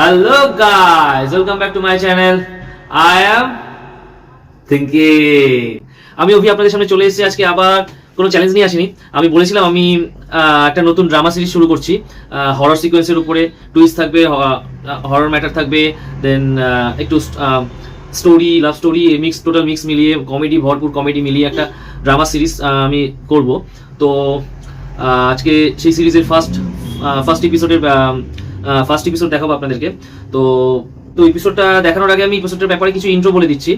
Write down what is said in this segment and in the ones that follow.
Hello guys, welcome back to my channel. I am thinking. আমি অভি আপনাদের সামনে চলে এসেছি। আজকে আবার কোনো চ্যালেঞ্জ নিয়ে আসিনি। আমি বলেছিলাম আমি একটা নতুন ড্রামা সিরিজ শুরু করছি। হরর সিকোয়েন্সের উপরে। টুইস্ট থাকবে হরর ম্যাটার থাকবে। দেন একটু story love story mix total mix মিলিয়ে কমেডি ভরপুর কমেডি মিলিয়ে একটা ড্রামা সিরিজ আমি করব। তো আজকে সেই সিরিজের ফার্স্ট ফার্স্ট এপিসোডের ফার্স্ট এপিসোড দেখাবো আপনাদেরকে। তো তো এপিসোডটা দেখানোর আগে আমি এপিসোডের ব্যাপারে কিছু ইন্ট্রো বলে দিচ্ছি।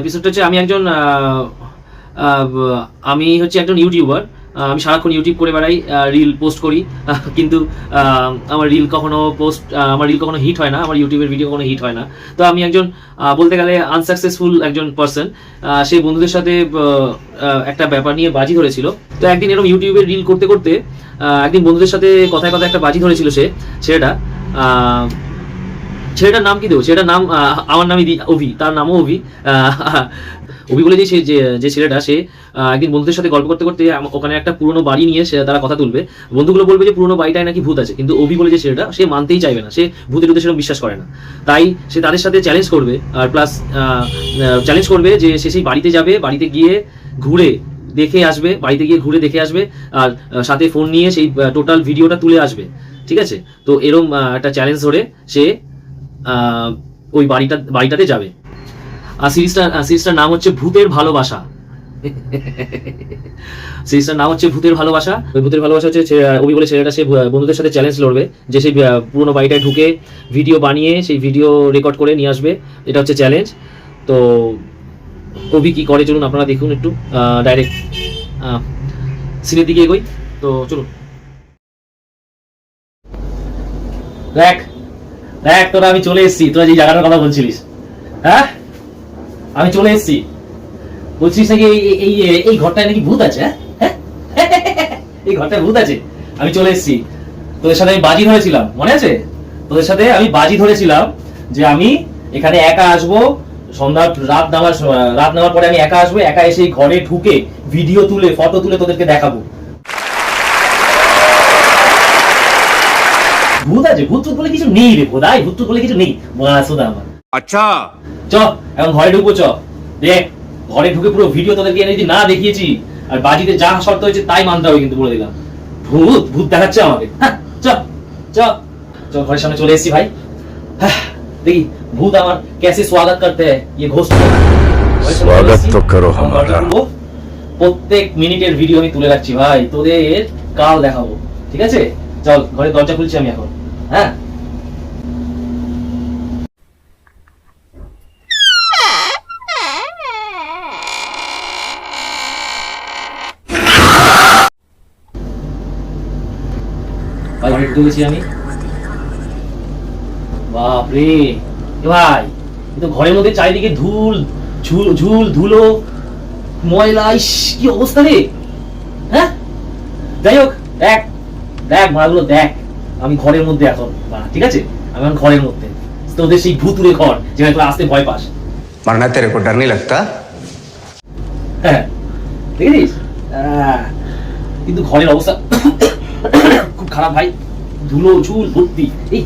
এপিসোডটা হচ্ছে আমি একজন আমি হচ্ছে একজন ইউটিউবার আমি সারাক্ষণ ইউটিউব করে বেড়াই রিল পোস্ট করি। কিন্তু আমার রিল কখনো পোস্ট আমার রিল কখনো হিট হয় না, আমার ইউটিউবের ভিডিও কখনো হিট হয় না। তো আমি একজন বলতে গেলে আনসাকসেসফুল একজন পার্সন সেই বন্ধুদের সাথে একটা ব্যাপার নিয়ে বাজি ধরেছিল। তো একদিন এরকম ইউটিউবে রিল করতে করতে একদিন বন্ধুদের সাথে কথায় কথায় একটা বাজি ধরেছিল সে, ছেলেটা ছেলেটার নাম কি দেবো? ছেলেটার নাম আমার নামই অভি, তার নামও অভি অভি বলে যে যে ছেলেটা, সে একদিন বন্ধুদের সাথে গল্প করতে করতে ওখানে একটা পুরনো বাড়ি নিয়ে সে তারা কথা তুলবে। বন্ধুগুলো বলবে যে, পুরনো বাড়িটায় নাকি ভূত আছে। কিন্তু অভি বলে যে, ছেলেটা, সে মানতেই চাইবে না। সে ভূতের উদ্দেশ্যে বিশ্বাস করে না। তাই সে তাদের সাথে চ্যালেঞ্জ করবে, আর প্লাস চ্যালেঞ্জ করবে যে, সে সেই বাড়িতে যাবে, বাড়িতে গিয়ে ঘুরে দেখে আসবে, বাড়িতে গিয়ে ঘুরে দেখে আসবে, আর সাথে ফোন নিয়ে সেই টোটাল ভিডিওটা তুলে আসবে। ঠিক আছে? তো এরম একটা চ্যালেঞ্জ ধরে সে ওই বাড়িটা, বাড়িটাতে যাবে। আর সিরিজটা সিরিজটার নাম হচ্ছে ভূতের ভালোবাসা। সিরিজটার নাম হচ্ছে ভূতের ভালোবাসা। ওই ভূতের ভালোবাসা হচ্ছে অভি বলে ছেলেটা, সে বন্ধুদের সাথে চ্যালেঞ্জ লড়বে। যে সেই পুরোনো বাড়িটায় ঢুকে ভিডিও বানিয়ে সেই ভিডিও রেকর্ড করে নিয়ে আসবে। এটা হচ্ছে চ্যালেঞ্জ তো অভি কি করে চলুন, আপনারা দেখুন একটু। ডাইরেক্ট সিনের দিকে এগোই। তো চলুন। দেখ দেখ, তোরা আমি চলে এসেছি। তোরা যে জায়গাটার কথা বলছিলিস। হ্যাঁ? আমি চলে এসেছি। বলছিস নাকি এই এই ঘরটায় নাকি ভূত আছে হ্যাঁ? হ্যাঁ? এই ঘরটায় ভূত আছে। আমি চলে এসেছি। তোদের সাথে আমি বাজি ধরেছিলাম, মনে আছে? তোদের সাথে আমি বাজি ধরেছিলাম যে আমি এখানে একা আসব সন্ধ্যা রাত নামার রাত নামার পরে আমি একা আসব, একা এসে ঘরে ঢুকে ভিডিও তুলে ফটো তুলে তোদেরকে দেখাবো। ভূত আছে, ভূত বলে কিছু নেই রে ভোদাই ভূত বলে কিছু নেই। আচ্ছা চ এখন ঘরে ঢুকবো চ দেখ ঘরে ঢুকে পুরো ভিডিও তোদেরকে এনে যদি না দেখিয়েছি আর বাজিতে যা শর্ত হয়েছে তাই মানতে হবে কিন্তু বলে দিলাম ভূত ভূত দেখাচ্ছে আমাকে হ্যাঁ, চ চ চ ঘরের সামনে চলে এসেছি ভাই হ্যাঁ, দেখি ভূত আমার कैसे स्वागत करते हैं ये घोष स्वागत तो करो हमारा। প্রত্যেক মিনিটের ভিডিও আমি তুলে রাখছি ভাই তোদের কাল দেখাবো ঠিক আছে চল ঘরে দরজা খুলছি আমি এখন হ্যাঁ ঢুকেছি আমি। বাপরে। ভাই কিন্তু ঘরের মধ্যে চারিদিকে ধুল ঝুল ঝুল ধুলো ময়লা ইস কি অবস্থা রে? হ্যাঁ? যাই হোক দেখ দেখ মারাগুলো দেখ আমি ঘরের মধ্যে এখন। ঠিক আছে? আমি এখন ঘরের মধ্যে। তোদের সেই ভুতুরে ঘর যেখানে তোরা আসতে ভয় পাস। মারনা তেরে কো ডর লাগতা? হ্যাঁ দেখেছিস হ্যাঁ, কিন্তু ঘরের অবস্থা খুব খারাপ ভাই। ধুলো ঝুল ভর্তি এই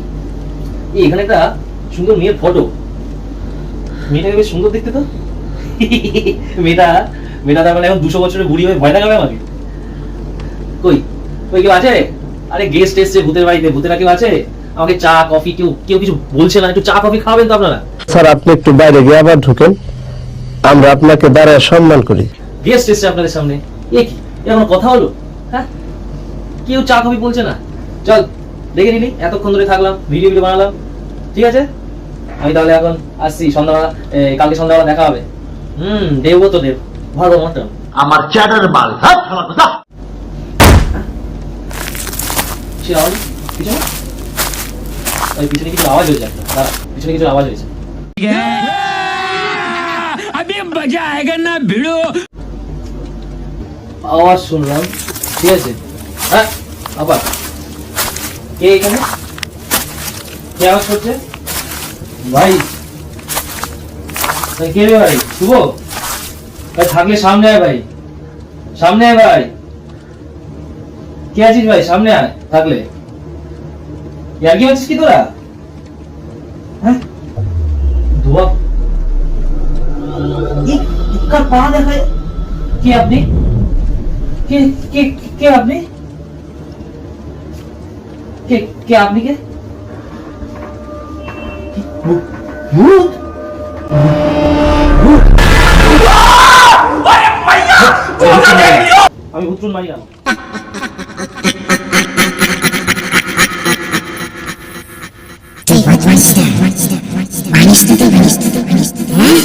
এই এখানে একটা সুন্দর মেয়ের ফটো মেয়েটাকে বেশ সুন্দর দেখতে তো? মেয়েটা মেয়েটা তার মানে এখন দুশো বছরের বুড়ি হয়ে ভয় দেখাবে আমাকে। কই কই কেউ আছে? আরে গেস্ট এসছে ভূতের বাড়িতে। ভূতেরা কেউ আছে? আমাকে চা কফি কেউ কেউ কিছু বলছে না। একটু চা কফি খাওয়াবেন তো আপনারা। স্যার আপনি একটু বাইরে গিয়ে আবার ঢুকেন। আমরা আপনাকে দাঁড়ায় সম্মান করি। গেস্ট এসছে আপনাদের সামনে। এ কি? এরকম কথা হলো? হ্যাঁ? কেউ চা কফি বলছে না। চল। দেখে নিলি এতক্ষণ ধরে থাকলাম ভিডিও ভিডিও বানালাম ঠিক আছে? আমি তাহলে এখন আসছি সন্ধ্যাবেলা কালকে সন্ধ্যাবেলা দেখা হবে। হুম দেবো তো দেব ভালো মটন আমার চ্যাটার মাল পিছনে? কিছু আওয়াজ হয়েছে কিছু আওয়াজ হয়েছে। আওয়াজ শুনলাম ঠিক আছে। হ্যাঁ আবার। কে এখানে? কে আওয়াজ করছে? ভাই। কে রে ভাই? শুভ? ভাই থাকলে সামনে আয় ভাই। সামনে আয় ভাই। কে আছিস ভাই? সামনে আয় থাকলে। ইয়ার্কি আছিস কি তোরা? হ্যাঁ? ধোয়া। ইকার পা দেখায়? কে আপনি? কে কে কে আপনি? কে কে আপনি কে কি? ভূ- ভূত ভূত? আমি উত্তর মারি না তুই বদমাইশ না মানিস তো তুই মানিস তো তুই মানিস তো হ্যাঁ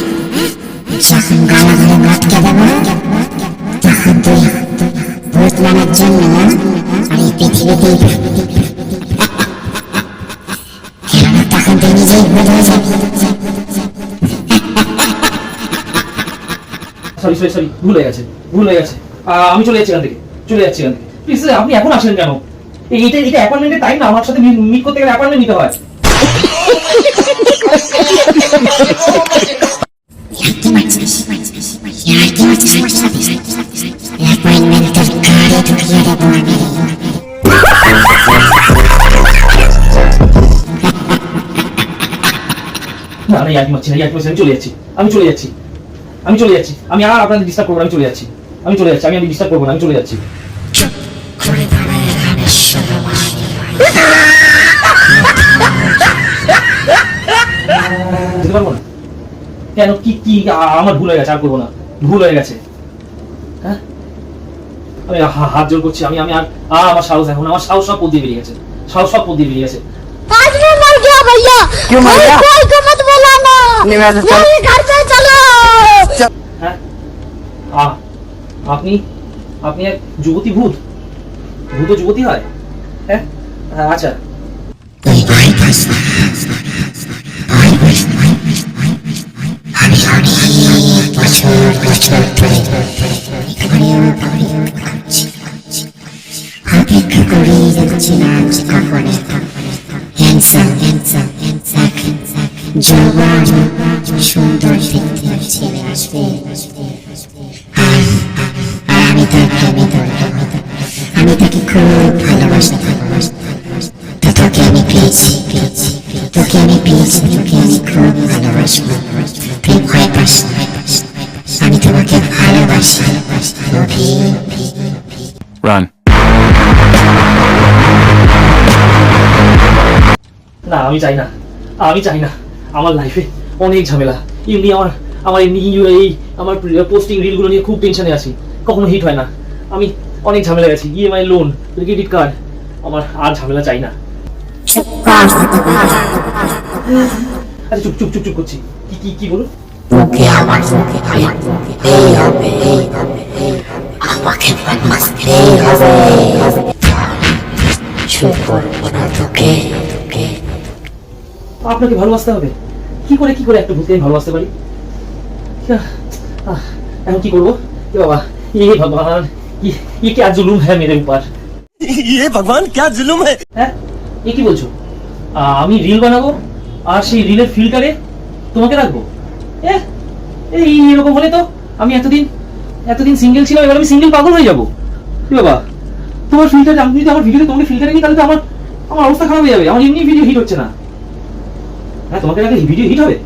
যখন গলা ধরে মটকে দেবো তখন তুই ভূত মানার জন্য আর এই পৃথিবীতেই সরি সরি সরি ভুল হয়ে গেছে, ভুল হয়ে গেছে। আমি চলে যাচ্ছি এখান থেকে, চলে যাচ্ছি এখান থেকে। প্লিজ আপনি এখন আসেন কেন? এই- এটা অ্যাপয়েন্টমেন্টের টাইম না, আমার সাথে মিট করতে গেলে অ্যাপয়েন্টমেন্ট নিতে হয়। না না মারছি না মারছি, আমি চলে যাচ্ছি, আমি চলে যাচ্ছি। আমি চলে যাচ্ছি আমি আর আপনাদের ডিস্টার্ব করবো না, আমি চলে যাচ্ছি আমি চলে যাচ্ছি আমি আমি ডিস্টার্ব করবো না আমি চলে যাচ্ছি করে দাঁড়ায় এখানে শুধু যেতে পারবো না কেন কি কি আ- আমার ভুল হয়ে গেছে আর করবো না ভুল হয়ে গেছে হ্যাঁ আমি হা- হাত জোর করছি আমি আমি আর আর আমার সাহস এখন আমার সাহস সব পদ দিয়ে বেরিয়ে গেছে সাহস সব পদ দিয়ে বেরিয়ে গেছে आज मैं मर गया भैया क्यों मर गया? कोई को मत बुलाना नहीं, मैं तो चल- मेरे घर पे चलो হ্যাঁ আ আপনি আপনি এক যুবতী ভূত ভূত যুবতী হয় হ্যাঁ হ্যাঁ, আচ্ছা তুই ভয় পাস না ভয় পাস না আমি অনেক বছর বছর ধরে এখানে অপেক্ষা করছি অপেক্ষা করেই যাচ্ছিলাম যে কখন হ্যান্ডসাম হ্যান্ডসাম হ্যান্ডসাম জবান সুন্দর দেখতে ছেলে আসবে আর আর আমি তার প্রেমে ধরলাম আমি তাকে খুব ভালোবাসি। ভালোবাসি তো তোকে আমি পেয়েছি। পেয়েছি তোকে আমি পেয়েছি তোকে আমি খুব ভালোবাসবো প্রেম ভয় পাস আমি তোমাকে ভালোবাসি। Run. না আমি চাই না। আমি চাই না। আমার লাইফে অনেক ঝামেলা। এমনি আমার আমার এমনি এই আমার পোস্টিং রিলগুলো নিয়ে খুব টেনশনে আছি। কখনো হিট হয় না। আমি অনেক ঝামেলা গেছি ইএমআই লোন ক্রেডিট কার্ড আমার আর ঝামেলা চাই না। আচ্ছা চুপ চুপ চুপ চুপ করছি। কি কি কি বলুন? তোকে আমার এই হবে এই হবে এই হবে। আমাকে ভালোবাসতে হবে। চুপ করব না তোকে তোকে। আপনাকে ভালোবাসতে হবে। কি করে কি করে একটা ভূতকে আমি ভালোবাসতে পারি? এখন কি করব? বাবা ইয়ে ভগবান কে জুলুম হ্যাঁ মেরে উপর? ইয়ে ভগবান কে জুলুম হ্যাঁ? এ কি বলছো? আমি রিল বানাবো আর সেই রিলের ফিল্টারে তোমাকে রাখব। এই এরকম হলে তো আমি এতদিন এতদিন সিঙ্গেল ছিলাম এবার আমি সিঙ্গেল পাগল হয়ে যাব। বাবা তোমার ফিল্টার আমি যদি আমার ভিডিওতে তোমাকে ফিল্টারে নিই তাহলে তো আমার আমার অবস্থা খারাপ হয়ে যাবে। আমার এমনি ভিডিও হিট হচ্ছে না। হ্যাঁ তোমাকে রাখলে ভিডিও হিট হবে?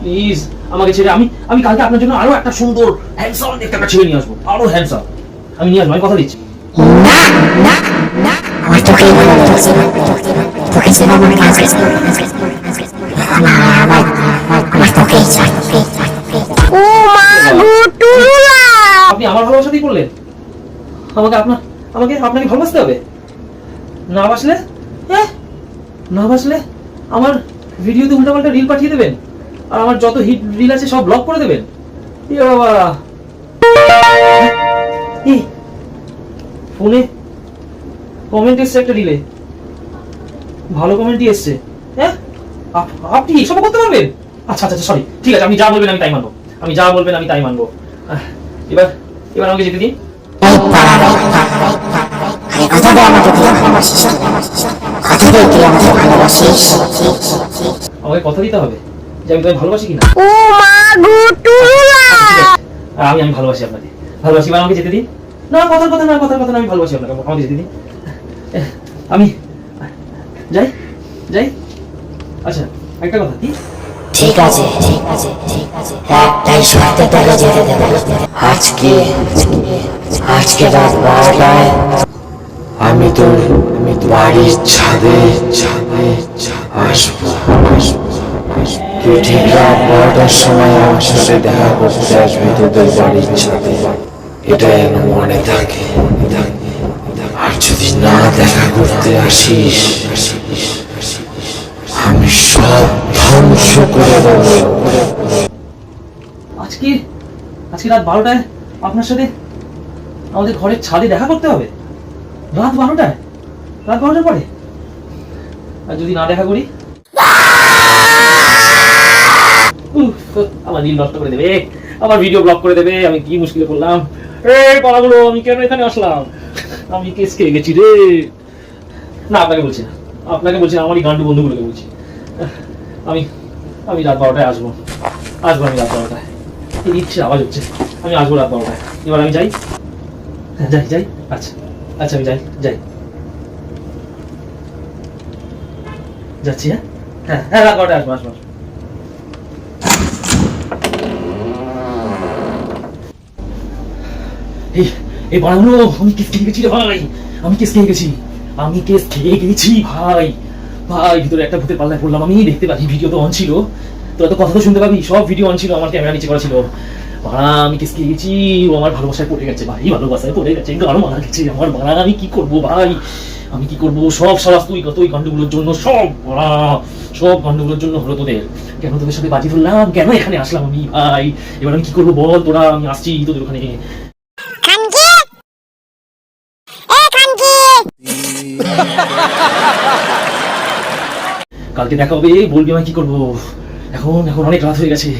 প্লিজ আমাকে ছেড়ে আমি আমি কালকে আপনার জন্য আরও একটা সুন্দর হ্যান্ডসাম দেখতে একটা ছেলে নিয়ে আসব। আরও হ্যান্ডসাম আমি নিয়ে আসব আমি কথা দিচ্ছি। আমার আপনি আমার ভালোবাসাতেই করলেন? আমাকে আপনার আমাকে আপনাকে ভালোবাসতে হবে? না বাসলে? হ্যাঁ? না বাসলে আমার ভিডিওতে উল্টাপাল্টা রিল পাঠিয়ে দেবেন? আর আমার যত হিট রিল আছে সব ব্লক করে দেবেন? এ বাবা। ফোনে কমেন্ট এসছে একটা রিলে ভালো কমেন্টই এসছে। হ্যাঁ আপ- আপনি এসব করতে পারবেন? আচ্ছা আচ্ছা সরি ঠিক আছে, আপনি যা বলবেন আমি তাই মানবো। আমি যা বলবেন আমি তাই মানবো। এবার এবার আমাকে যেতে দিন। আমাকে কথা দিতে হবে। যে আমি তোমায় ভালোবাসি কিনা? ও মা গুটুলা আর আমি আমি ভালোবাসি আপনাকে। ভালোবাসি এবার আমাকে যেতে দিন? না কথার কথা না কথার কথা না আমি ভালোবাসি আপনাকে আমাকে যেতে দিন। আমি যাই যাই। আচ্ছা একটা কথা কি? ঠিক আছে ঠিক আছে ঠিক আছে। একটাই শর্তে তোকে যেতে দেবো। আজকে আজকে রাত বারোটায় আমি তোর আমি বাড়ির ছাদে ছাদে আসব তুই না দেখা করতে আসিস আজকে আজকে রাত বারোটায় আপনার সাথে আমাদের ঘরের ছাদে দেখা করতে হবে। রাত বারোটায়? রাত বারোটার পরে? আর যদি না দেখা করি? আমার রিল নষ্ট করে দেবে। আমার ভিডিও ব্লক করে দেবে, আমি কি মুশকিলে পড়লাম? এই পাড়াগুলো আমি কেন এখানে আসলাম? আমি কেস খেয়ে গেছি রে। না, আপনাকে বলছি না। আপনাকে বলছি না, আমারই গান্ডু বন্ধুগুলোকে বলছি। আমি আমি রাত বারোটায় আসব। আসব আমি রাত বারোটায়। এই ইচ্ছে, আওয়াজ হচ্ছে। আমি আসব রাত বারোটায়। এবার আমি যাই? হ্যাঁ যাই যাই? আচ্ছা আচ্ছা আমি যাই যাই। যাচ্ছি হ্যাঁ? হ্যাঁ হ্যাঁ রাত বারোটায় আসব আসব। এই এই আমি কেস খেয়ে গেছি ভাই। আমি কেস খেয়ে গেছি। আমি কেস খেয়ে গেছি ভাই। ভাই, ভিতরে একটা ভূতের পাল্লায় পড়লাম। আমি দেখতে পারি ভিডিও তো অন ছিল। তো কথা তো শুনতে পাবি, সব ভিডিও অন ছিল। আমার ক্যামেরা নিচে করা ছিল। বাড়া, আমি কেস খেয়ে গেছি। ও আমার ভালোবাসায় পড়ে গেছে ভাই, ভালোবাসায় পড়ে গেছে। গাঢ় মারা গেছে। আমার বাড়া, আমি কি করব ভাই? আমি কি করব? সব সারাস তুই তুই কাণ্ডগুলোর জন্য সব সব কাণ্ডগুলোর জন্য হলো তোদের। কেন তোদের সাথে বাজি ধরলাম? কেন এখানে আসলাম আমি ভাই? এবার আমি কি করব বল তোরা? আমি আসছি তোদের ওখানে। কালকে দেখা হবে বলবি আমি কি করব? এখন এখন অনেক রাত হয়ে গেছে।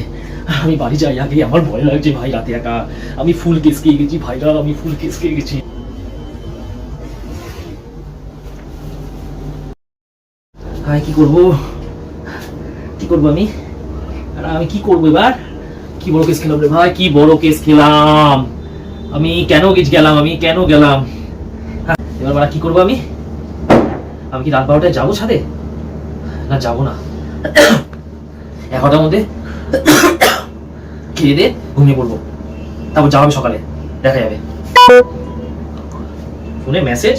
আমি বাড়ি যাই আগে আমার ভয় লাগছে ভাই রাতে একা। আমি ফুল কেস খেয়ে গেছি ভাইরা আমি ফুল কেস খেয়ে গেছি। হাই কি করব? কি করব আমি? আর আমি কি করব এবার? কি বড় কেস খেলাম রে ভাই কি বড় কেস খেলাম? আমি কেন গেছ গেলাম আমি কেন গেলাম? হ্যাঁ, এবার কি করব আমি? আমি কি রাত বারোটায় যাব ছাদে? না, যাব না। এগারোটার মধ্যে খেয়ে দিয়ে ঘুমিয়ে পড়ব। তারপর হবে সকালে, দেখা যাবে। ফোনে মেসেজ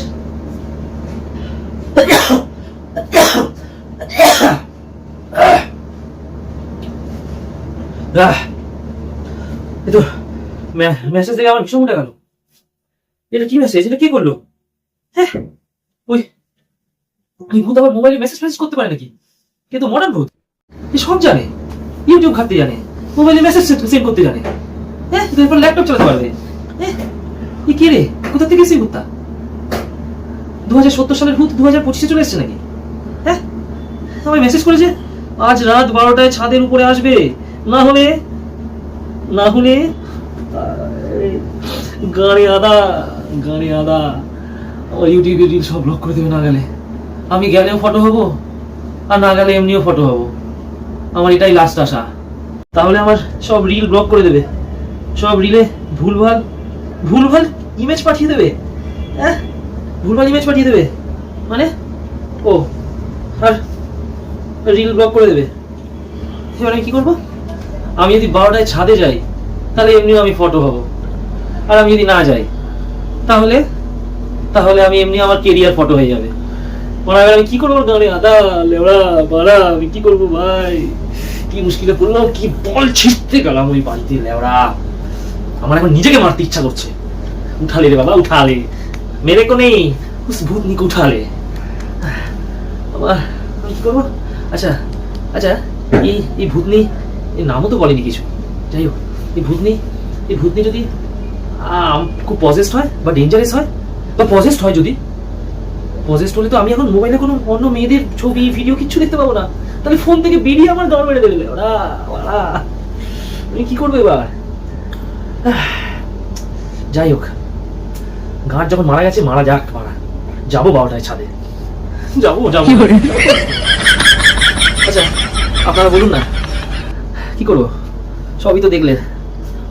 মেসেজ থেকে আমার ভীষণ উঠে গেল। এটা কি মেসেজ এটা কি করল? হ্যাঁ ওই ভূত আবার মোবাইলে মেসেজ ফেসেজ করতে পারে নাকি? কিন্তু মডার্ন ভূত, এ সব জানে ইউটিউব ঘাটতে জানে মোবাইলে মেসেজ সেন্ড করতে জানে। হ্যাঁ এরপর ল্যাপটপ চালাতে পারবে। হ্যাঁ এ কে রে? কোথা থেকে এসে ভূতটা দু হাজার সত্তর সালের ভূত দু হাজার পঁচিশে চলে এসছে নাকি? হ্যাঁ আমায় মেসেজ করেছে, আজ রাত বারোটায় ছাদের উপরে আসবে। না হলে না হলে গাড়ি আদা গাড়ি আদা আমার ইউটিউবে রিল সব ব্লক করে দেবে না গেলে। আমি গেলেও ফটো হব। আর না গেলে এমনিও ফটো হব। আমার এটাই লাস্ট আশা। তাহলে আমার সব রিল ব্লক করে দেবে। সব রিলে ভুলভাল ভুলভাল ইমেজ পাঠিয়ে দেবে। হ্যাঁ ভুলভাল ইমেজ পাঠিয়ে দেবে। মানে? ও, আর রিল ব্লক করে দেবে। এবার আমি কি করব? আমি যদি বারোটায় ছাদে যাই, তাহলে এমনিও আমি ফটো হব। আর আমি যদি না যাই, তাহলে? তাহলে আমি এমনি আমার কেরিয়ার ফটো হয়ে যাবে। হয় আমি কি করব গানে আদা লেবড়া বাড়া, আমি কি করব ভাই? কি মুশকিলে পড়লাম, কি বল ছিটতে গেলাম ওই বাড়িতে লেবড়া আমার এখন নিজেকে মারতে ইচ্ছা করছে। উঠালে রে বাবা, উঠালে। মেরে কো নেই উস ভূতনি को উঠালে। আবার আমি কি করব? আচ্ছা আচ্ছা এই এই ভূতনি এই নামও তো বলেনি কিছু। যাই হোক, এই ভূতনি এই ভূতনি যদি খুব পজেস্ট হয় বা ডেঞ্জারাস হয়, বা পজেস্ট হয় যদি পজেস্ট হলে তো আমি এখন মোবাইলে কোনো অন্য মেয়েদের ছবি ভিডিও কিচ্ছু দেখতে পাবো না। তাহলে ফোন থেকে বেরিয়ে আমার দর মেরে দেবে। ওরা ওরা। আমি কি করব এবার? যাই হোক গাঁট যখন মারা গেছে মারা যাক মারা। যাব বারোটায় ছাদে। যাব যাব। আচ্ছা আপনারা বলুন না। কি করব? সবই তো দেখলেন।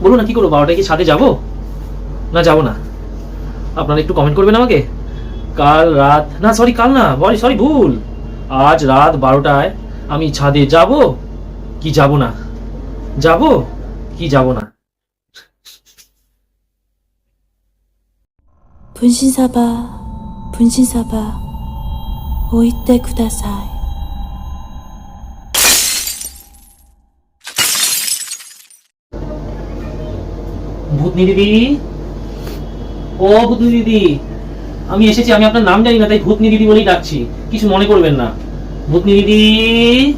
বলুন না কি করব? বারোটায় কি ছাদে যাব? না যাব না। আপনারা একটু কমেন্ট করবেন আমাকে? কাল রাত না সরি কাল না বলি সরি ভুল। আজ রাত বারোটায় আমি ছাদে যাব কি যাব না? যাব কি যাব না? 분신사바 분신사바 오이때 구다사이. ভূতনি দিদি ও ভূতনি দিদি আমি এসেছি, আমি আপনার নাম জানি না, তাই ভূতনি দিদি বলেই ডাকছি। কিছু মনে করবেন না। ভূতনি দিদি